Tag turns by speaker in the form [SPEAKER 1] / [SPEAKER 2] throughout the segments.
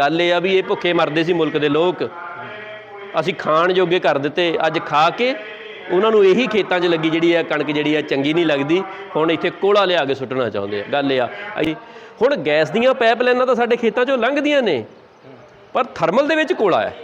[SPEAKER 1] ਗੱਲ ਇਹ ਆ ਵੀ ਇਹ ਭੁੱਖੇ ਮਰਦੇ ਸੀ ਮੁਲਕ ਦੇ ਲੋਕ। ਅਸੀਂ ਖਾਣ ਜੋਗੇ ਕਰ ਦਿੱਤੇ, ਅੱਜ ਖਾ ਕੇ ਉਹਨਾਂ ਨੂੰ ਇਹੀ ਖੇਤਾਂ 'ਚ ਲੱਗੀ ਜਿਹੜੀ ਆ ਕਣਕ ਜਿਹੜੀ ਆ ਚੰਗੀ ਨਹੀਂ ਲੱਗਦੀ, ਹੁਣ ਇੱਥੇ ਕੋਲਾ ਲਿਆ ਕੇ ਸੁੱਟਣਾ ਚਾਹੁੰਦੇ ਆ। ਗੱਲ ਇਹ ਆ ਹੁਣ ਗੈਸ ਦੀਆਂ ਪਾਈਪਲਾਈਨਾਂ ਤਾਂ ਸਾਡੇ ਖੇਤਾਂ 'ਚੋਂ ਲੰਘਦੀਆਂ ਨੇ, ਪਰ ਥਰਮਲ ਦੇ ਵਿੱਚ ਕੋਲਾ ਹੈ।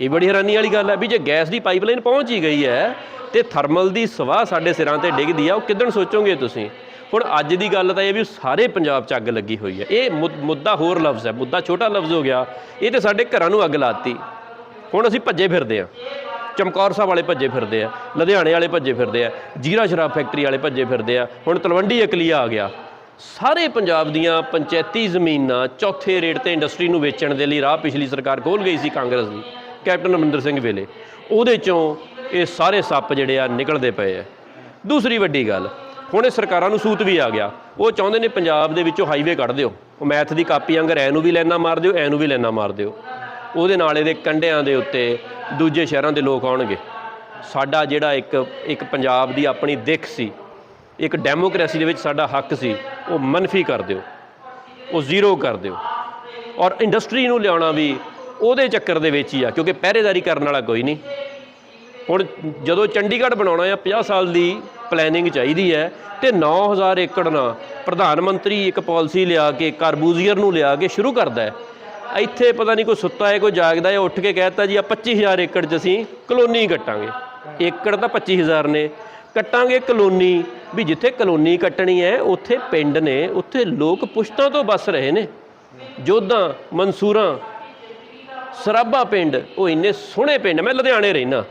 [SPEAKER 1] ਇਹ ਬੜੀ ਹੈਰਾਨੀ ਵਾਲੀ ਗੱਲ ਹੈ ਵੀ ਜੇ ਗੈਸ ਦੀ ਪਾਈਪਲਾਈਨ ਪਹੁੰਚ ਹੀ ਗਈ ਹੈ ਤੇ ਥਰਮਲ ਦੀ ਸਵਾਹ ਸਾਡੇ ਸਿਰਾਂ ਤੇ ਡਿੱਗਦੀ ਆ, ਉਹ ਕਿਦਣ ਸੋਚੋਗੇ ਤੁਸੀਂ? ਹੁਣ ਅੱਜ ਦੀ ਗੱਲ ਤਾਂ ਇਹ ਵੀ ਸਾਰੇ ਪੰਜਾਬ 'ਚ ਅੱਗ ਲੱਗੀ ਹੋਈ ਹੈ। ਇਹ ਮੁੱਦਾ ਹੋਰ ਲਫ਼ਜ਼ ਹੈ। ਮੁੱਦਾ ਛੋਟਾ ਲਫ਼ਜ਼ ਹੋ ਗਿਆ। ਇਹ ਤੇ ਸਾਡੇ ਘਰਾਂ ਨੂੰ ਅੱਗ ਲਾਤੀ। ਹੁਣ ਅਸੀਂ ਭੱਜੇ ਫਿਰਦੇ ਆ ਚਮਕੌਰ ਸਾਹਿਬ ਵਾਲੇ ਭੱਜੇ ਫਿਰਦੇ ਆ, ਲੁਧਿਆਣੇ ਵਾਲੇ ਭੱਜੇ ਫਿਰਦੇ ਆ, ਜੀਰਾ ਸ਼ਰਾਬ ਫੈਕਟਰੀ ਵਾਲੇ ਭੱਜੇ ਫਿਰਦੇ ਆ। ਹੁਣ ਤਲਵੰਡੀ ਅਕਲੀਆ ਆ ਗਿਆ। ਸਾਰੇ ਪੰਜਾਬ ਦੀਆਂ ਪੰਚਾਇਤੀ ਜ਼ਮੀਨਾਂ ਚੌਥੇ ਰੇਟ ਤੇ ਇੰਡਸਟਰੀ ਨੂੰ ਵੇਚਣ ਦੇ ਲਈ ਰਾਹ ਪਿਛਲੀ ਸਰਕਾਰ ਖੋਲ ਗਈ ਸੀ ਕਾਂਗਰਸ ਦੀ, ਕੈਪਟਨ ਅਮਰਿੰਦਰ ਸਿੰਘ ਵੇਲੇ। ਉਹਦੇ ਚੋਂ ਇਹ ਸਾਰੇ ਸੱਪ ਜਿਹੜੇ ਆ ਨਿਕਲਦੇ ਪਏ ਆ। ਦੂਸਰੀ ਵੱਡੀ ਗੱਲ ਹੁਣ ਇਹ ਸਰਕਾਰਾਂ ਨੂੰ ਸੂਤ ਵੀ ਆ ਗਿਆ। ਉਹ ਚਾਹੁੰਦੇ ਨੇ ਪੰਜਾਬ ਦੇ ਵਿੱਚੋਂ ਹਾਈਵੇ ਕੱਢ ਦਿਓ। ਉਹ ਮੈਥ ਦੀ ਕਾਪੀ ਵਾਂਗਰ ਐ ਨੂੰ ਵੀ ਲੈਣਾ ਮਾਰ ਦਿਓ, ਐ ਨੂੰ ਵੀ ਲੈਣਾ ਮਾਰ ਦਿਓ। ਉਹਦੇ ਨਾਲ ਇਹਦੇ ਕੰਢਿਆਂ ਦੇ ਉੱਤੇ ਦੂਜੇ ਸ਼ਹਿਰਾਂ ਦੇ ਲੋਕ ਆਉਣਗੇ। ਸਾਡਾ ਜਿਹੜਾ ਇੱਕ ਇੱਕ ਪੰਜਾਬ ਦੀ ਆਪਣੀ ਦਿੱਖ ਸੀ, ਇੱਕ ਡੈਮੋਕ੍ਰੇਸੀ ਦੇ ਵਿੱਚ ਸਾਡਾ ਹੱਕ ਸੀ, ਉਹ ਮਨਫੀ ਕਰ ਦਿਓ। ਉਹ ਜ਼ੀਰੋ ਕਰ ਦਿਓ। ਔਰ ਇੰਡਸਟਰੀ ਨੂੰ ਲਿਆਉਣਾ ਵੀ ਉਹਦੇ ਚੱਕਰ ਦੇ ਵਿੱਚ ਹੀ ਆ, ਕਿਉਂਕਿ ਪਹਿਰੇਦਾਰੀ ਕਰਨ ਵਾਲਾ ਕੋਈ ਨਹੀਂ। ਹੁਣ ਜਦੋਂ ਚੰਡੀਗੜ੍ਹ ਬਣਾਉਣਾ ਆ 50 ਸਾਲ ਦੀ ਪਲੈਨਿੰਗ ਚਾਹੀਦੀ ਹੈ ਤੇ 9000 ਏਕੜ ਨਾਲ ਪ੍ਰਧਾਨ ਮੰਤਰੀ ਇੱਕ ਪਾਲਿਸੀ ਲਿਆ ਕੇ, ਕਾਰਬੂਜ਼ੀਅਰ ਨੂੰ ਲਿਆ ਕੇ ਸ਼ੁਰੂ ਕਰਦਾ ਹੈ। ਇੱਥੇ ਪਤਾ ਨਹੀਂ ਕੋਈ ਸੁੱਤਾ ਹੈ, ਕੋਈ ਜਾਗਦਾ ਹੈ, ਉੱਠ ਕੇ ਕਹਿਤਾ ਜੀ ਆ 25000 ਏਕੜ 'ਚ ਅਸੀਂ ਕਲੋਨੀ ਕੱਟਾਂਗੇ। ਏਕੜ ਤਾਂ 25000 ਨੇ। ਕੱਟਾਂਗੇ ਕਲੋਨੀ, ਵੀ ਜਿੱਥੇ ਕਲੋਨੀ ਕੱਟਣੀ ਹੈ, ਉੱਥੇ ਪਿੰਡ ਨੇ, ਉੱਥੇ ਲੋਕ ਪੁਸ਼ਤਾਂ ਤੋਂ ਬਸ ਰਹੇ ਨੇ। ਜੋਧਾਂ ਮਨਸੂਰਾਂ ਸਰਾਬਾ ਪਿੰਡ, ਉਹ ਇੰਨੇ ਸੋਹਣੇ ਪਿੰਡ, ਮੈਂ ਲੁਧਿਆਣੇ ਰਹਿਣਾ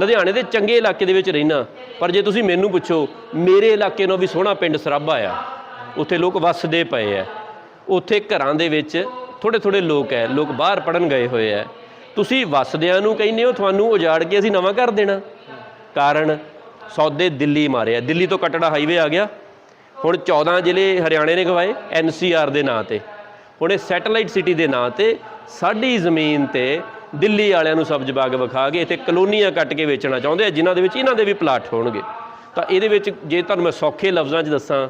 [SPEAKER 1] ਲੁਧਿਆਣੇ ਦੇ ਚੰਗੇ ਇਲਾਕੇ ਦੇ ਵਿੱਚ ਰਹਿਣਾ ਪਰ ਜੇ ਤੁਸੀਂ ਮੈਨੂੰ ਪੁੱਛੋ, ਮੇਰੇ ਇਲਾਕੇ ਨਾਲੋਂ ਵੀ ਸੋਹਣਾ ਪਿੰਡ ਸਰਾਭਾ ਆ। ਉੱਥੇ ਲੋਕ ਵੱਸਦੇ ਪਏ ਆ। ਉੱਥੇ ਘਰਾਂ ਦੇ ਵਿੱਚ ਥੋੜੇ ਥੋੜੇ ਲੋਕ ਹੈ ਲੋਕ ਬਾਹਰ ਪੜਨ ਗਏ ਹੋਏ ਆ। ਤੁਸੀਂ ਵੱਸਦਿਆਂ ਨੂੰ ਕਹਿੰਦੇ ਹੋ, ਤੁਹਾਨੂੰ ਉਜਾੜ ਕੇ ਅਸੀਂ ਨਵਾਂ ਕਰ ਦੇਣਾ। ਕਾਰਨ ਸੌਦੇ ਦਿੱਲੀ ਮਾਰਿਆ ਦਿੱਲੀ ਤੋਂ ਕਟੜਾ ਹਾਈਵੇ ਆ ਗਿਆ। ਹੁਣ 14 ਜ਼ਿਲ੍ਹੇ ਹਰਿਆਣੇ ਨੇ ਗਵਾਏ ਐਨਸੀਆਰ ਦੇ ਨਾਂ ਤੇ। ਹੁਣ ਇਹ ਸੈਟੇਲਾਈਟ ਸਿਟੀ ਦੇ ਨਾਂ ਤੇ ਸਾਡੀ ਜ਼ਮੀਨ ਤੇ ਦਿੱਲੀ ਵਾਲਿਆਂ ਨੂੰ ਸਬਜ਼ ਬਾਗ ਵਿਖਾ ਕੇ ਇੱਥੇ ਕਲੋਨੀਆਂ ਕੱਟ ਕੇ ਵੇਚਣਾ ਚਾਹੁੰਦੇ ਆ, ਜਿਨ੍ਹਾਂ ਦੇ ਵਿੱਚ ਇਹਨਾਂ ਦੇ ਵੀ ਪਲਾਟ ਹੋਣਗੇ। ਤਾਂ ਇਹਦੇ ਵਿੱਚ ਜੇ ਤੁਹਾਨੂੰ ਮੈਂ ਸੌਖੇ ਲਫ਼ਜ਼ਾਂ 'ਚ ਦੱਸਾਂ,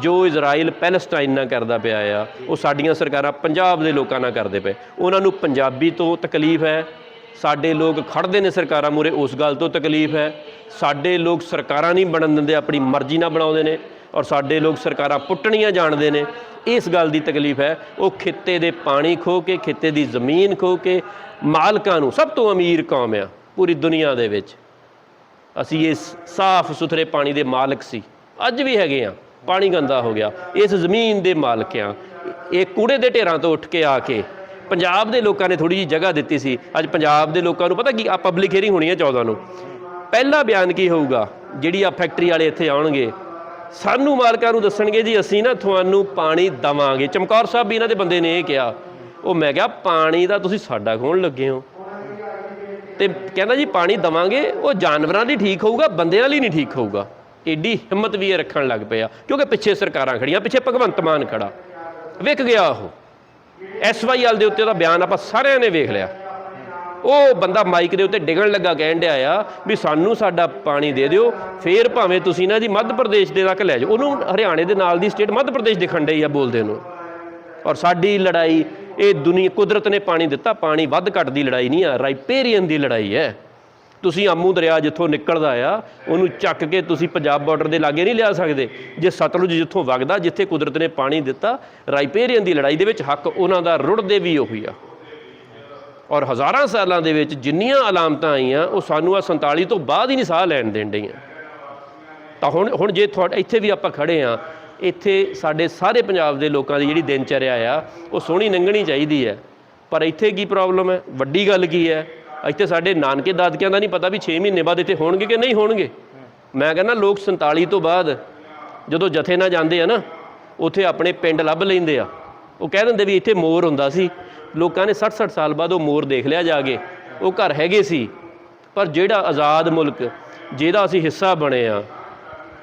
[SPEAKER 1] ਜੋ ਇਜ਼ਰਾਈਲ ਪੈਲਸਟਾਈਨ ਨਾਲ ਕਰਦਾ ਪਿਆ ਆ, ਉਹ ਸਾਡੀਆਂ ਸਰਕਾਰਾਂ ਪੰਜਾਬ ਦੇ ਲੋਕਾਂ ਨਾਲ ਕਰਦੇ ਪਏ। ਉਹਨਾਂ ਨੂੰ ਪੰਜਾਬੀ ਤੋਂ ਤਕਲੀਫ ਹੈ, ਸਾਡੇ ਲੋਕ ਖੜਦੇ ਨੇ ਸਰਕਾਰਾਂ ਮੂਰੇ ਉਸ ਗੱਲ ਤੋਂ ਤਕਲੀਫ ਹੈ। ਸਾਡੇ ਲੋਕ ਸਰਕਾਰਾਂ ਨਹੀਂ ਬਣਨ ਦਿੰਦੇ, ਆਪਣੀ ਮਰਜ਼ੀ ਨਾਲ ਬਣਾਉਂਦੇ ਨੇ, ਔਰ ਸਾਡੇ ਲੋਕ ਸਰਕਾਰਾਂ ਪੁੱਟਣੀਆਂ ਜਾਣਦੇ ਨੇ। ਇਸ ਗੱਲ ਦੀ ਤਕਲੀਫ ਹੈ, ਉਹ ਖਿੱਤੇ ਦੇ ਪਾਣੀ ਖੋ ਕੇ, ਖਿੱਤੇ ਦੀ ਜ਼ਮੀਨ ਖੋ ਕੇ ਮਾਲਕਾਂ ਨੂੰ ਸਭ ਤੋਂ ਅਮੀਰ ਕੌਮ ਆ ਪੂਰੀ ਦੁਨੀਆ ਦੇ ਵਿੱਚ। ਅਸੀਂ ਇਸ ਸਾਫ਼ ਸੁਥਰੇ ਪਾਣੀ ਦੇ ਮਾਲਕ ਸੀ। ਅੱਜ ਵੀ ਹੈਗੇ ਆ, ਪਾਣੀ ਗੰਦਾ ਹੋ ਗਿਆ। ਇਸ ਜ਼ਮੀਨ ਦੇ ਮਾਲਕ ਆ। ਇਹ ਕੂੜੇ ਦੇ ਢੇਰਾਂ ਤੋਂ ਉੱਠ ਕੇ ਆ ਕੇ ਪੰਜਾਬ ਦੇ ਲੋਕਾਂ ਨੇ ਥੋੜੀ ਜਿਹੀ ਜਗ੍ਹਾ ਦਿੱਤੀ ਸੀ। ਅੱਜ ਪੰਜਾਬ ਦੇ ਲੋਕਾਂ ਨੂੰ ਪਤਾ ਕੀ ਆ ਪਬਲਿਕ ਹੀਅਰਿੰਗ ਹੋਣੀ ਹੈ 14 ਨੂੰ। ਪਹਿਲਾ ਬਿਆਨ ਕੀ ਹੋਊਗਾ? ਜਿਹੜੀ ਆ ਫੈਕਟਰੀ ਵਾਲੇ ਇੱਥੇ ਆਉਣਗੇ ਸਾਨੂੰ ਮਾਲਕਾਂ ਨੂੰ ਦੱਸਣਗੇ ਜੀ, ਅਸੀਂ ਨਾ ਤੁਹਾਨੂੰ ਪਾਣੀ ਦਵਾਂਗੇ। ਚਮਕੌਰ ਸਾਹਿਬ ਵੀ ਇਹਨਾਂ ਦੇ ਬੰਦੇ ਨੇ ਇਹ ਕਿਹਾ। ਉਹ ਮੈਂ ਕਿਹਾ, ਪਾਣੀ ਦਾ ਤੁਸੀਂ ਸਾਡਾ ਖੋਣ ਲੱਗੇ ਹੋ? ਤੇ ਕਹਿੰਦਾ ਜੀ, ਪਾਣੀ ਦਵਾਂਗੇ, ਉਹ ਜਾਨਵਰਾਂ ਲਈ ਠੀਕ ਹੋਊਗਾ, ਬੰਦਿਆਂ ਲਈ ਨਹੀਂ ਠੀਕ ਹੋਊਗਾ। ਏਡੀ ਹਿੰਮਤ ਵੀ ਇਹ ਰੱਖਣ ਲੱਗ ਪਿਆ। ਕਿਉਂਕਿ ਪਿੱਛੇ ਸਰਕਾਰਾਂ ਖੜੀਆਂ, ਪਿੱਛੇ ਭਗਵੰਤ ਮਾਨ ਖੜਾ। ਵਿਕ ਗਿਆ ਉਹ। ਐਸਵਾਈਐਲ ਦੇ ਉੱਤੇ ਉਹਦਾ ਬਿਆਨ ਆਪਾਂ ਸਾਰਿਆਂ ਨੇ ਵੇਖ ਲਿਆ। ਉਹ ਬੰਦਾ ਮਾਈਕ ਦੇ ਉੱਤੇ ਡਿੱਗਣ ਲੱਗਾ, ਕਹਿਣ ਡਿਆ ਆ ਵੀ ਸਾਨੂੰ ਸਾਡਾ ਪਾਣੀ ਦੇ ਦਿਓ, ਫੇਰ ਭਾਵੇਂ ਤੁਸੀਂ ਨਾ ਜੀ ਮੱਧ ਪ੍ਰਦੇਸ਼ ਦੇ ਤੱਕ ਲੈ ਜਾਓ। ਉਹਨੂੰ ਹਰਿਆਣੇ ਦੇ ਨਾਲ ਦੀ ਸਟੇਟ ਮੱਧ ਪ੍ਰਦੇਸ਼ ਦਿਖਣ ਡਈ ਆ ਬੋਲਦੇ ਨੂੰ। ਔਰ ਸਾਡੀ ਲੜਾਈ, ਇਹ ਦੁਨੀਆ ਕੁਦਰਤ ਨੇ ਪਾਣੀ ਦਿੱਤਾ, ਪਾਣੀ ਵੱਧ ਘੱਟ ਦੀ ਲੜਾਈ ਨਹੀਂ ਆ ਰਾਈਪੇਰੀਅਨ ਦੀ ਲੜਾਈ ਹੈ। ਤੁਸੀਂ ਆਮੂ ਦਰਿਆ ਜਿੱਥੋਂ ਨਿਕਲਦਾ ਆ, ਉਹਨੂੰ ਚੱਕ ਕੇ ਤੁਸੀਂ ਪੰਜਾਬ ਬਾਰਡਰ ਦੇ ਲਾਗੇ ਨਹੀਂ ਲਿਆ ਸਕਦੇ। ਜੇ ਸਤਲੁਜ ਜਿੱਥੋਂ ਵਗਦਾ, ਜਿੱਥੇ ਕੁਦਰਤ ਨੇ ਪਾਣੀ ਦਿੱਤਾ ਰਾਈਪੇਰੀਅਨ ਦੀ ਲੜਾਈ ਦੇ ਵਿੱਚ ਹੱਕ ਉਹਨਾਂ ਦਾ, ਰੁੜਦੇ ਵੀ ਉਹੀ ਆ। ਔਰ ਹਜ਼ਾਰਾਂ ਸਾਲਾਂ ਦੇ ਵਿੱਚ ਜਿੰਨੀਆਂ ਅਲਾਮਤਾਂ ਆਈਆਂ, ਉਹ ਸਾਨੂੰ ਆ 47 ਤੋਂ ਬਾਅਦ ਹੀ ਨਹੀਂ ਸਾਹ ਲੈਣ ਦੇਣ ਡਈਆਂ। ਤਾਂ ਹੁਣ ਹੁਣ ਜੇ ਤੁਹਾਡੇ, ਇੱਥੇ ਵੀ ਆਪਾਂ ਖੜੇ ਆ, ਇੱਥੇ ਸਾਡੇ ਸਾਰੇ ਪੰਜਾਬ ਦੇ ਲੋਕਾਂ ਦੀ ਜਿਹੜੀ ਦਿਨਚਰਿਆ ਆ, ਉਹ ਸੋਹਣੀ ਲੰਘਣੀ ਚਾਹੀਦੀ ਹੈ। ਪਰ ਇੱਥੇ ਕੀ ਪ੍ਰੋਬਲਮ ਹੈ? ਵੱਡੀ ਗੱਲ ਕੀ ਹੈ? ਇੱਥੇ ਸਾਡੇ ਨਾਨਕੇ ਦਾਦਕਿਆਂ ਦਾ ਨਹੀਂ ਪਤਾ ਵੀ 6 ਮਹੀਨੇ ਬਾਅਦ ਇੱਥੇ ਹੋਣਗੇ ਕਿ ਨਹੀਂ ਹੋਣਗੇ। ਮੈਂ ਕਹਿੰਦਾ ਲੋਕ 47 ਤੋਂ ਬਾਅਦ, ਜਦੋਂ ਜਥੇ ਨਾਲ ਜਾਂਦੇ ਆ ਨਾ, ਉੱਥੇ ਆਪਣੇ ਪਿੰਡ ਲੱਭ ਲੈਂਦੇ ਆ। ਉਹ ਕਹਿ ਦਿੰਦੇ ਵੀ ਇੱਥੇ ਮੋਰ ਹੁੰਦਾ ਸੀ। ਲੋਕਾਂ ਨੇ 60 60 ਸਾਲ ਬਾਅਦ ਉਹ ਮੋਰ ਦੇਖ ਲਿਆ ਜਾ ਕੇ। ਉਹ ਘਰ ਹੈਗੇ ਸੀ। ਪਰ ਜਿਹੜਾ ਆਜ਼ਾਦ ਮੁਲਕ, ਜਿਹਦਾ ਅਸੀਂ ਹਿੱਸਾ ਬਣੇ ਆ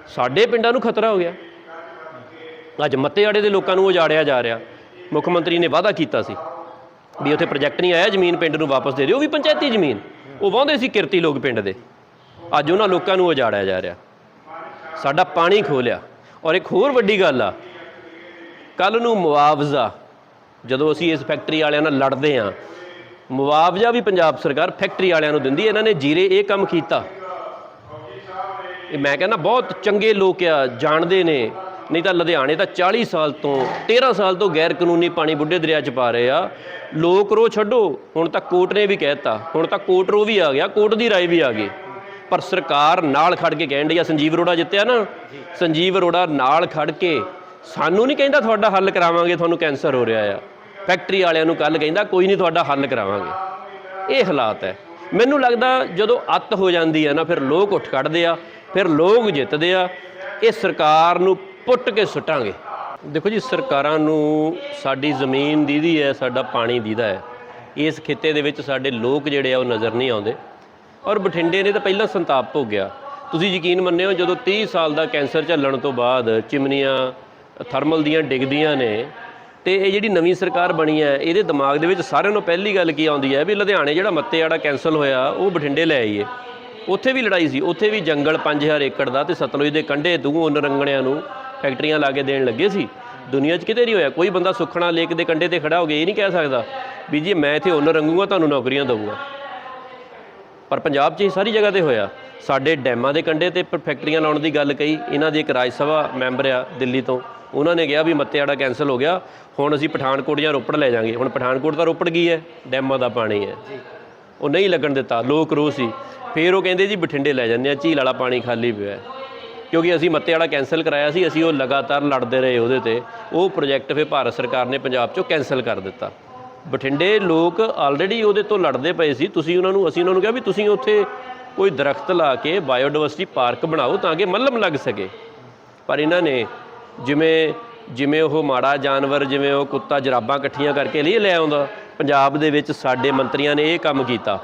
[SPEAKER 1] ਸਾਡੇ ਪਿੰਡਾਂ ਨੂੰ ਖਤਰਾ ਹੋ ਗਿਆ। ਅੱਜ ਮੱਤੇਆੜੇ ਦੇ ਲੋਕਾਂ ਨੂੰ ਉਜਾੜਿਆ ਜਾ ਰਿਹਾ। ਮੁੱਖ ਮੰਤਰੀ ਨੇ ਵਾਅਦਾ ਕੀਤਾ ਸੀ ਵੀ ਉੱਥੇ ਪ੍ਰੋਜੈਕਟ ਨਹੀਂ ਆਇਆ, ਜ਼ਮੀਨ ਪਿੰਡ ਨੂੰ ਵਾਪਸ ਦੇ ਦਿਓ। ਉਹ ਵੀ ਪੰਚਾਇਤੀ ਜ਼ਮੀਨ। ਉਹ ਵਾਹੁੰਦੇ ਸੀ ਕਿਰਤੀ ਲੋਕ ਪਿੰਡ ਦੇ। ਅੱਜ ਉਹਨਾਂ ਲੋਕਾਂ ਨੂੰ ਉਜਾੜਿਆ ਜਾ ਰਿਹਾ। ਸਾਡਾ ਪਾਣੀ ਖੋਹ ਔਰ ਇੱਕ ਹੋਰ ਵੱਡੀ ਗੱਲ ਆ। ਕੱਲ ਨੂੰ ਮੁਆਵਜ਼ਾ ਜਦੋਂ ਅਸੀਂ ਇਸ ਫੈਕਟਰੀ ਵਾਲਿਆਂ ਨਾਲ ਲੜਦੇ ਹਾਂ ਮੁਆਵਜ਼ਾ ਵੀ ਪੰਜਾਬ ਸਰਕਾਰ ਫੈਕਟਰੀ ਵਾਲਿਆਂ ਨੂੰ ਦਿੰਦੀ ਹੈ। ਇਹਨਾਂ ਨੇ ਜੀਰੇ ਇਹ ਕੰਮ ਕੀਤਾ। ਇਹ ਮੈਂ ਕਹਿੰਦਾ ਬਹੁਤ ਚੰਗੇ ਲੋਕ ਆ ਜਾਣਦੇ ਨੇ। ਨਹੀਂ ਤਾਂ ਲੁਧਿਆਣੇ ਤਾਂ 40 ਸਾਲ ਤੋਂ 13 ਸਾਲ ਤੋਂ ਗੈਰ ਕਾਨੂੰਨੀ ਪਾਣੀ ਬੁੱਢੇ ਦਰਿਆ 'ਚ ਪਾ ਰਹੇ ਆ। ਲੋਕ ਰੋ ਛੱਡੋ। ਹੁਣ ਤਾਂ ਕੋਰਟ ਨੇ ਵੀ ਕਹਿਤਾ। ਹੁਣ ਤਾਂ ਕੋਰਟ ਰੋ ਵੀ ਆ ਗਿਆ ਕੋਰਟ ਦੀ ਰਾਏ ਵੀ ਆ ਗਈ। ਪਰ ਸਰਕਾਰ ਨਾਲ ਖੜ ਕੇ ਕਹਿਣ ਡਈ ਆ ਸੰਜੀਵ ਅਰੋੜਾ ਜਿੱਤਿਆ ਨਾ? ਸੰਜੀਵ ਅਰੋੜਾ ਨਾਲ ਖੜ ਕੇ ਸਾਨੂੰ ਨਹੀਂ ਕਹਿੰਦਾ ਤੁਹਾਡਾ ਹੱਲ ਕਰਾਵਾਂਗੇ, ਤੁਹਾਨੂੰ ਕੈਂਸਰ ਹੋ ਰਿਹਾ ਆ। ਫੈਕਟਰੀ ਵਾਲਿਆਂ ਨੂੰ ਕੱਲ ਕਹਿੰਦਾ, ਕੋਈ ਨਹੀਂ, ਤੁਹਾਡਾ ਹੱਲ ਕਰਾਵਾਂਗੇ। ਇਹ ਹਾਲਾਤ ਹੈ। ਮੈਨੂੰ ਲੱਗਦਾ ਜਦੋਂ ਅੱਤ ਹੋ ਜਾਂਦੀ ਹੈ ਨਾ, ਫਿਰ ਲੋਕ ਉੱਠ ਕੱਢਦੇ ਆ, ਫਿਰ ਲੋਕ ਜਿੱਤਦੇ ਆ। ਇਹ ਸਰਕਾਰ ਨੂੰ ਪੁੱਟ ਕੇ ਸੁੱਟਾਂਗੇ। ਦੇਖੋ ਜੀ, ਸਰਕਾਰਾਂ ਨੂੰ ਸਾਡੀ ਜ਼ਮੀਨ ਦੀਦੀ ਹੈ, ਸਾਡਾ ਪਾਣੀ ਦੀਦਾ ਹੈ। ਇਸ ਖਿੱਤੇ ਦੇ ਵਿੱਚ ਸਾਡੇ ਲੋਕ ਜਿਹੜੇ ਆ, ਉਹ ਨਜ਼ਰ ਨਹੀਂ ਆਉਂਦੇ। ਔਰ ਬਠਿੰਡੇ ਨੇ ਤਾਂ ਪਹਿਲਾਂ ਸੰਤਾਪ ਭੋਗਿਆ। ਤੁਸੀਂ ਯਕੀਨ ਮੰਨਿਓ, ਜਦੋਂ 30 ਸਾਲ ਦਾ ਕੈਂਸਰ ਝੱਲਣ ਤੋਂ ਬਾਅਦ ਚਿਮਨੀਆਂ ਥਰਮਲ ਦੀਆਂ ਡਿੱਗਦੀਆਂ ਨੇ ਤੇ ਇਹ ਜਿਹੜੀ ਨਵੀਂ ਸਰਕਾਰ ਬਣੀ ਹੈ, ਇਹਦੇ ਦਿਮਾਗ ਦੇ ਵਿੱਚ ਸਾਰਿਆਂ ਨੂੰ ਪਹਿਲੀ ਗੱਲ ਕੀ ਆਉਂਦੀ ਹੈ ਵੀ ਲੁਧਿਆਣੇ ਜਿਹੜਾ ਮੱਤੇ ਵਾਲਾ ਕੈਂਸਲ ਹੋਇਆ, ਉਹ ਬਠਿੰਡੇ ਲੈ ਆਈਏ। ਉੱਥੇ ਵੀ ਲੜਾਈ ਸੀ, ਉੱਥੇ ਵੀ ਜੰਗਲ 5000 ਏਕੜ ਦਾ ਤੇ ਸਤਲੁਜ ਦੇ ਕੰਢੇ ਦੂ ਉਹਨਾਂ ਰੰਗਣਿਆਂ ਨੂੰ ਫੈਕਟਰੀਆਂ ਲਾ ਕੇ ਦੇਣ ਲੱਗੇ ਸੀ। ਦੁਨੀਆ 'ਚ ਕਿਤੇ ਨਹੀਂ ਹੋਇਆ, ਕੋਈ ਬੰਦਾ ਸੁਖਣਾ ਲੇਕ ਦੇ ਕੰਢੇ ਤੇ ਖੜਾ ਹੋ ਗਿਆ, ਇਹ ਨਹੀਂ ਕਹਿ ਸਕਦਾ ਵੀ ਜੀ ਮੈਂ ਇੱਥੇ ਉਹਨਾਂ ਰੰਗੂਗਾ ਤੁਹਾਨੂੰ ਨੌਕਰੀਆਂ ਦਊਗਾ। ਪਰ ਪੰਜਾਬ 'ਚ ਇਹ ਸਾਰੀ ਜਗ੍ਹਾ ਤੇ ਹੋਇਆ। ਸਾਡੇ ਡੈਮਾਂ ਦੇ ਕੰਢੇ ਤੇ ਫੈਕਟਰੀਆਂ ਲਾਉਣ ਦੀ ਗੱਲ ਕਹੀ, ਇਹਨਾਂ ਦੀ ਇੱਕ ਰਾਜ ਸਭਾ ਮੈਂਬਰ ਆ ਦਿੱਲੀ ਤੋਂ। ਉਹਨਾਂ ਨੇ ਕਿਹਾ ਵੀ ਮੱਤੇਆੜਾ ਕੈਂਸਲ ਹੋ ਗਿਆ। ਹੁਣ ਅਸੀਂ ਪਠਾਨਕੋਟ ਜਾਂ ਰੋਪੜ ਲੈ ਜਾਾਂਗੇ। ਹੁਣ ਪਠਾਨਕੋਟ ਤਾਂ ਰੋਪੜ ਗਈ ਹੈ ਡੈਮਾਂ ਦਾ ਪਾਣੀ ਹੈ। ਉਹ ਨਹੀਂ ਲੱਗਣ ਦਿੱਤਾ ਲੋਕ ਰੋਹ ਸੀ। ਫਿਰ ਉਹ ਕਹਿੰਦੇ ਜੀ ਬਠਿੰਡੇ ਲੈ ਜਾਂਦੇ ਆ ਝੀਲ ਵਾਲਾ ਪਾਣੀ ਖਾਲੀ ਪਿਆ ਹੈ। ਕਿਉਂਕਿ ਅਸੀਂ ਮੱਤੇ ਵਾਲਾ ਕੈਂਸਲ ਕਰਾਇਆ ਸੀ ਅਸੀਂ ਉਹ ਲਗਾਤਾਰ ਲੜਦੇ ਰਹੇ ਉਹਦੇ ਤੇ। ਉਹ ਪ੍ਰੋਜੈਕਟ ਫਿਰ ਭਾਰਤ ਸਰਕਾਰ ਨੇ ਪੰਜਾਬ 'ਚੋਂ ਕੈਂਸਲ ਕਰ ਦਿੱਤਾ। ਬਠਿੰਡੇ ਲੋਕ ਆਲਰੇਡੀ ਉਹਦੇ ਤੋਂ ਲੜਦੇ ਪਏ ਸੀ। ਤੁਸੀਂ ਉਹਨਾਂ ਨੂੰ ਅਸੀਂ ਉਹਨਾਂ ਨੂੰ ਕਿਹਾ ਵੀ ਤੁਸੀਂ ਉੱਥੇ ਕੋਈ ਦਰਖਤ ਲਾ ਕੇ ਬਾਇਓਡਾਇਵਰਸਿਟੀ ਪਾਰਕ ਬਣਾਓ ਤਾਂ ਕਿ ਮੱਲਮ ਲੱਗ ਸਕੇ। ਪਰ ਇਹਨਾਂ ਨੇ ਜਿਵੇਂ ਜਿਵੇਂ ਉਹ ਮਾੜਾ ਜਾਨਵਰ, ਜਿਵੇਂ ਉਹ ਕੁੱਤਾ ਜਰਾਬਾਂ ਇਕੱਠੀਆਂ ਕਰਕੇ ਲਈ ਲੈ ਆਉਂਦਾ, ਪੰਜਾਬ ਦੇ ਵਿੱਚ ਸਾਡੇ ਮੰਤਰੀਆਂ ਨੇ ਇਹ ਕੰਮ ਕੀਤਾ।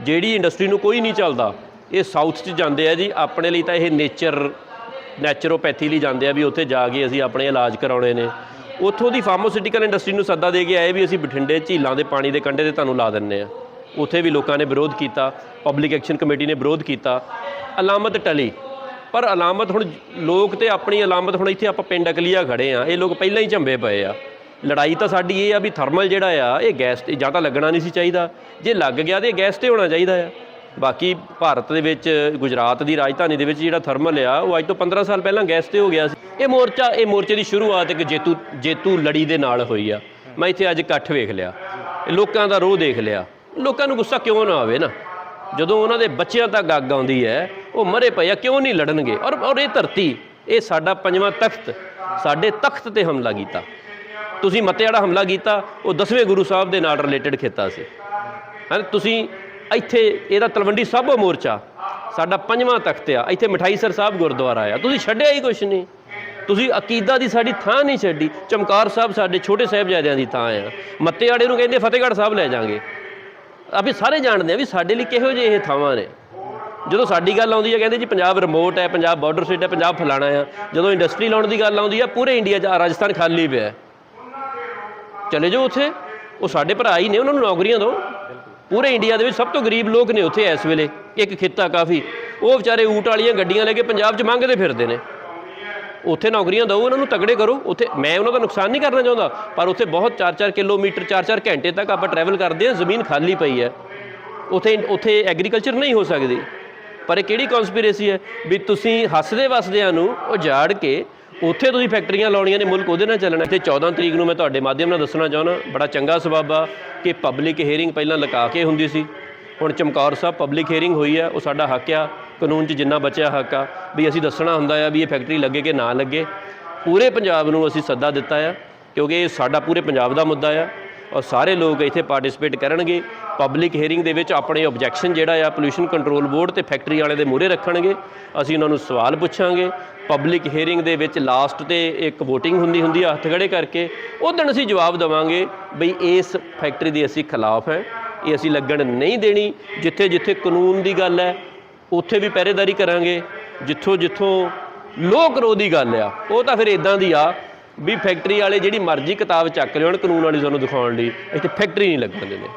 [SPEAKER 1] ਜਿਹੜੀ ਇੰਡਸਟਰੀ ਨੂੰ ਕੋਈ ਨਹੀਂ ਚੱਲਦਾ, ਇਹ ਸਾਊਥ 'ਚ ਜਾਂਦੇ ਆ ਜੀ, ਆਪਣੇ ਲਈ ਤਾਂ ਇਹ ਨੇਚਰ ਨੈਚੁਰੋਪੈਥੀ ਲਈ ਜਾਂਦੇ ਆ ਵੀ ਉੱਥੇ ਜਾ ਕੇ ਅਸੀਂ ਆਪਣੇ ਇਲਾਜ ਕਰਾਉਣੇ ਨੇ। ਉੱਥੋਂ ਦੀ ਫਾਰਮਾਸਿਊਟੀਕਲ ਇੰਡਸਟਰੀ ਨੂੰ ਸੱਦਾ ਦੇ ਕੇ ਆਏ ਵੀ ਅਸੀਂ ਬਠਿੰਡੇ ਝੀਲਾਂ ਦੇ ਪਾਣੀ ਦੇ ਕੰਢੇ ਤੇ ਤੁਹਾਨੂੰ ਲਾ ਦਿੰਨੇ ਆ। ਉੱਥੇ ਵੀ ਲੋਕਾਂ ਨੇ ਵਿਰੋਧ ਕੀਤਾ ਪਬਲਿਕ ਐਕਸ਼ਨ ਕਮੇਟੀ ਨੇ ਵਿਰੋਧ ਕੀਤਾ। ਅਲਾਮਤ ਟਲੀ। ਪਰ ਅਲਾਮਤ ਹੁਣ ਲੋਕ ਤੇ ਆਪਣੀ ਅਲਾਮਤ ਹੁਣ ਇੱਥੇ ਆਪਾਂ ਪਿੰਡ ਅਕਲੀਆ ਖੜੇ ਆ, ਇਹ ਲੋਕ ਪਹਿਲਾਂ ਹੀ ਝੰਬੇ ਪਏ ਆ। ਲੜਾਈ ਤਾਂ ਸਾਡੀ ਇਹ ਆ ਵੀ ਥਰਮਲ ਜਿਹੜਾ ਆ, ਇਹ ਗੈਸ ਤੇ ਜਾਂ ਤਾਂ ਲੱਗਣਾ ਨਹੀਂ ਸੀ ਚਾਹੀਦਾ। ਜੇ ਲੱਗ ਗਿਆ ਤੇ ਇਹ ਗੈਸ ਤੇ ਹੋਣਾ ਚਾਹੀਦਾ ਆ। ਬਾਕੀ ਭਾਰਤ ਦੇ ਵਿੱਚ, ਗੁਜਰਾਤ ਦੀ ਰਾਜਧਾਨੀ ਦੇ ਵਿੱਚ ਜਿਹੜਾ ਥਰਮਲ ਆ, ਉਹ ਅੱਜ ਤੋਂ 15 ਸਾਲ ਪਹਿਲਾਂ ਗੈਸ ਤੇ ਹੋ ਗਿਆ ਸੀ। ਇਹ ਮੋਰਚਾ, ਇਹ ਮੋਰਚੇ ਦੀ ਸ਼ੁਰੂਆਤ ਇੱਕ ਜੇਤੂ ਜੇਤੂ ਲੜੀ ਦੇ ਨਾਲ ਹੋਈ ਆ। ਮੈਂ ਇੱਥੇ ਅੱਜ ਇਕੱਠ ਵੇਖ ਲਿਆ। ਲੋਕਾਂ ਦਾ ਰੋਹ ਦੇਖ ਲਿਆ। ਲੋਕਾਂ ਨੂੰ ਗੁੱਸਾ ਕਿਉਂ ਨਾ ਆਵੇ ਨਾ? ਜਦੋਂ ਉਹਨਾਂ ਦੇ ਬੱਚਿਆਂ ਤੱਕ ਅੱਗ ਆਉਂਦੀ ਹੈ, ਉਹ ਮਰੇ ਪਏ ਆ, ਕਿਉਂ ਨਹੀਂ ਲੜਨਗੇ? ਔਰ ਔਰ ਇਹ ਧਰਤੀ, ਇਹ ਸਾਡਾ ਪੰਜਵਾਂ ਤਖਤ, ਸਾਡੇ ਤਖਤ ਤੇ ਹਮਲਾ ਕੀਤਾ। ਤੁਸੀਂ ਮੱਤੇ ਵਾਲਾ ਹਮਲਾ ਕੀਤਾ, ਉਹ ਦਸਵੇਂ ਗੁਰੂ ਸਾਹਿਬ ਦੇ ਨਾਲ ਰਿਲੇਟਡ ਕੀਤਾ ਸੀ। ਹਾਂ, ਤੁਸੀਂ ਇੱਥੇ, ਇਹਦਾ ਤਲਵੰਡੀ ਸਾਬੋ ਮੋਰਚਾ, ਸਾਡਾ ਪੰਜਵਾਂ ਤਖਤ ਆ, ਇੱਥੇ ਮਠਾਈਸਰ ਸਾਹਿਬ ਗੁਰਦੁਆਰਾ ਆ। ਤੁਸੀਂ ਛੱਡਿਆ ਹੀ ਕੁਛ ਨਹੀਂ। ਤੁਸੀਂ ਅਕੀਦਾ ਦੀ ਸਾਡੀ ਥਾਂ ਨਹੀਂ ਛੱਡੀ, ਚਮਕਾਰ ਸਾਹਿਬ ਸਾਡੇ ਛੋਟੇ ਸਾਹਿਬਜ਼ਾਦਿਆਂ ਦੀ ਥਾਂ ਆ। ਮੱਤੇ ਵਾਲੇ ਨੂੰ ਕਹਿੰਦੇ ਫਤਿਹਗੜ੍ਹ ਸਾਹਿਬ ਲੈ ਜਾਾਂਗੇ। ਆਪੇ ਸਾਰੇ ਜਾਣਦੇ ਆ ਵੀ ਸਾਡੇ ਲਈ ਕਿਹੋ ਜਿਹੇ ਇਹ ਥਾਵਾਂ ਨੇ। ਜਦੋਂ ਸਾਡੀ ਗੱਲ ਆਉਂਦੀ ਹੈ ਕਹਿੰਦੇ ਜੀ ਪੰਜਾਬ ਰਿਮੋਟ ਹੈ, ਪੰਜਾਬ ਬਾਰਡਰ ਸਟੇਟ ਹੈ, ਪੰਜਾਬ ਫਲਾਣਾ ਆ। ਜਦੋਂ ਇੰਡਸਟਰੀ ਲਾਉਣ ਦੀ ਗੱਲ ਆਉਂਦੀ ਹੈ ਪੂਰੇ ਇੰਡੀਆ 'ਚ ਰਾਜਸਥਾਨ ਖਾਲੀ ਪਿਆ ਚਲੇ ਜਾਓ ਉੱਥੇ। ਉਹ ਸਾਡੇ ਭਰਾ ਹੀ ਨੇ, ਉਹਨਾਂ ਨੂੰ ਨੌਕਰੀਆਂ ਦਿਓ। ਪੂਰੇ ਇੰਡੀਆ ਦੇ ਵਿੱਚ ਸਭ ਤੋਂ ਗਰੀਬ ਲੋਕ ਨੇ ਉੱਥੇ ਇਸ ਵੇਲੇ। ਇੱਕ ਖਿੱਤਾ ਕਾਫੀ। ਉਹ ਵਿਚਾਰੇ ਊਟ ਵਾਲੀਆਂ ਗੱਡੀਆਂ ਲੈ ਕੇ ਪੰਜਾਬ 'ਚ ਮੰਗਦੇ ਫਿਰਦੇ ਨੇ। ਉੱਥੇ ਨੌਕਰੀਆਂ ਦਿਓ ਉਹਨਾਂ ਨੂੰ ਤਗੜੇ ਕਰੋ। ਉੱਥੇ ਮੈਂ ਉਹਨਾਂ ਦਾ ਨੁਕਸਾਨ ਨਹੀਂ ਕਰਨਾ ਚਾਹੁੰਦਾ, ਪਰ ਉੱਥੇ ਬਹੁਤ 4-4 ਕਿਲੋਮੀਟਰ 4-4 ਘੰਟੇ ਤੱਕ ਆਪਾਂ ਟਰੈਵਲ ਕਰਦੇ ਹਾਂ, ਜ਼ਮੀਨ ਖਾਲੀ ਪਈ ਹੈ। ਉੱਥੇ ਉੱਥੇ ਐਗਰੀਕਲਚਰ ਨਹੀਂ ਹੋ ਸਕਦੀ। ਪਰ ਇਹ ਕਿਹੜੀ ਕਨਸਪੀਰੇਸੀ ਹੈ? ਵੀ ਤੁਸੀਂ ਹੱਸਦੇ ਵਸਦਿਆਂ ਨੂੰ ਉਜਾੜ ਕੇ ਉੱਥੇ ਤੁਸੀਂ ਫੈਕਟਰੀਆਂ ਲਾਉਣੀਆਂ ਨੇ, ਮੁਲਕ ਉਹਦੇ ਨਾਲ ਚੱਲਣਾ। ਤੇ 14 ਤਰੀਕ ਨੂੰ ਮੈਂ ਤੁਹਾਡੇ ਮਾਧਿਅਮ ਨਾਲ ਦੱਸਣਾ ਚਾਹੁੰਦਾ, ਬੜਾ ਚੰਗਾ ਸਬਬ ਆ ਕਿ ਪਬਲਿਕ ਹੀਅਰਿੰਗ ਪਹਿਲਾਂ ਲਗਾ ਕੇ ਹੁੰਦੀ ਸੀ। ਹੁਣ ਚਮਕੌਰ ਸਾਹਿਬ ਪਬਲਿਕ ਹੀਅਰਿੰਗ ਹੋਈ ਆ ਉਹ ਸਾਡਾ ਹੱਕ ਆ। ਕਾਨੂੰਨ 'ਚ ਜਿੰਨਾ ਬਚਿਆ ਹੱਕ ਆ, ਵੀ ਅਸੀਂ ਦੱਸਣਾ ਹੁੰਦਾ ਆ ਵੀ ਇਹ ਫੈਕਟਰੀ ਲੱਗੇ ਕਿ ਨਾ ਲੱਗੇ। ਪੂਰੇ ਪੰਜਾਬ ਨੂੰ ਅਸੀਂ ਸੱਦਾ ਦਿੱਤਾ ਆ, ਕਿਉਂਕਿ ਇਹ ਸਾਡਾ ਪੂਰੇ ਪੰਜਾਬ ਦਾ ਮੁੱਦਾ ਆ ਔਰ ਸਾਰੇ ਲੋਕ ਇੱਥੇ ਪਾਰਟਿਸਿਪੇਟ ਕਰਨਗੇ। ਪਬਲਿਕ ਹੀਅਰਿੰਗ ਦੇ ਵਿੱਚ ਆਪਣੇ ਆਬਜੈਕਸ਼ਨ ਜਿਹੜਾ ਆ ਪੋਲੂਸ਼ਨ ਕੰਟਰੋਲ ਬੋਰਡ ਤੇ ਫੈਕਟਰੀ ਵਾਲੇ ਦੇ ਮੂਹਰੇ ਰੱਖਣਗੇ। ਅਸੀਂ ਉਹਨਾਂ ਨੂੰ ਸਵਾਲ ਪੁੱਛਾਂਗੇ। ਪਬਲਿਕ ਹੀਅਰਿੰਗ ਦੇ ਵਿੱਚ ਲਾਸਟ ਤੇ ਇੱਕ VOTING ਹੁੰਦੀ ਹੁੰਦੀ ਆ, ਹੱਥ ਖੜੇ ਕਰਕੇ। ਉਹ ਦਿਨ ਅਸੀਂ ਜਵਾਬ ਦੇਵਾਂਗੇ ਬਈ ਇਸ ਫੈਕਟਰੀ ਦੇ ਅਸੀਂ ਖਿਲਾਫ ਹੈ। ਇਹ ਅਸੀਂ ਲੱਗਣ ਨਹੀਂ ਦੇਣੀ ਜਿੱਥੇ ਜਿੱਥੇ ਕਾਨੂੰਨ ਦੀ ਗੱਲ ਹੈ ਉੱਥੇ ਵੀ ਪਹਿਰੇਦਾਰੀ ਕਰਾਂਗੇ, ਜਿੱਥੋਂ ਜਿੱਥੋਂ ਲੋਕ ਕਰੋ ਦੀ ਗੱਲ ਆ। ਉਹ ਤਾਂ ਫਿਰ ਇਦਾਂ ਦੀ ਆ ਵੀ ਫੈਕਟਰੀ ਵਾਲੇ ਜਿਹੜੀ ਮਰਜ਼ੀ ਕਿਤਾਬ ਚੱਕ ਲਿਆਉਣ, ਕਾਨੂੰਨ ਵਾਲੀ ਸਾਨੂੰ ਦਿਖਾਉਣ ਲਈ, ਇੱਥੇ ਫੈਕਟਰੀ ਨਹੀਂ ਲੱਗਣ ਦਿੰਦੇ।